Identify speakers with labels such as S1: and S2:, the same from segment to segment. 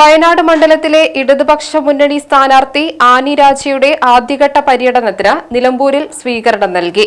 S1: വയനാട് മണ്ഡലത്തിലെ ഇടതുപക്ഷ മുന്നണി സ്ഥാനാർത്ഥി ആനി രാജയുടെ ആദ്യഘട്ട പര്യടനത്തിന് നിലമ്പൂരിൽ സ്വീകരണം നൽകി.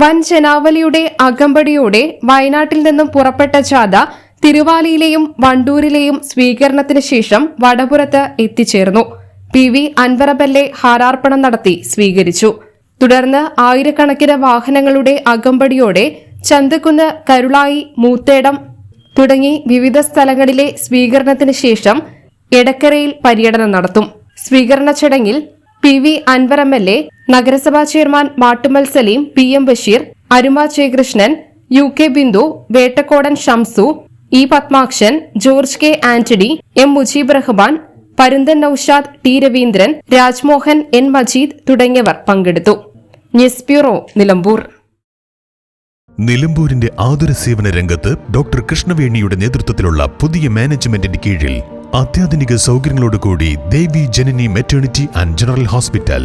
S1: വൻ ജനാവലിയുടെ അകമ്പടിയോടെ വയനാട്ടിൽ നിന്നും പുറപ്പെട്ട ജാഥ തിരുവാലിയിലെയും വണ്ടൂരിലെയും സ്വീകരണത്തിന് ശേഷം വടപുരത്ത് എത്തിച്ചേർന്നു. പി വി അൻവറബല്ലെ ഹാരാർപ്പണം നടത്തി സ്വീകരിച്ചു. തുടർന്ന് ആയിരക്കണക്കിന് വാഹനങ്ങളുടെ അകമ്പടിയോടെ ചന്തക്കുന്ന് കരുളായി മൂത്തേടം തുടങ്ങി വിവിധ സ്ഥലങ്ങളിലെ സ്വീകരണത്തിന് ശേഷം എടക്കരയിൽ പര്യടനം നടത്തും. സ്വീകരണ ചടങ്ങിൽ P V Anvar M L A നഗരസഭാ chairman Mattummal Saleem P M Basheer Aruma Jayakrishnan U K Bindu Vettakkodan Shamsu E Padmakshan George K Antony M Mujeeb Rahman Parunthan Naushad T Raveendran Rajmohan N Majeed തുടങ്ങിയവർ പങ്കെടുത്തു. News bureau Nilambur.
S2: നിലമ്പൂരിന്റെ ആതുര സേവന രംഗത്ത് doctor കൃഷ്ണവേണിയുടെ നേതൃത്വത്തിലുള്ള പുതിയ മാനേജ്മെന്റിന്റെ കീഴിൽ അത്യാധുനിക സൗകര്യങ്ങളോടുകൂടി Devi Janani maternity and general hospital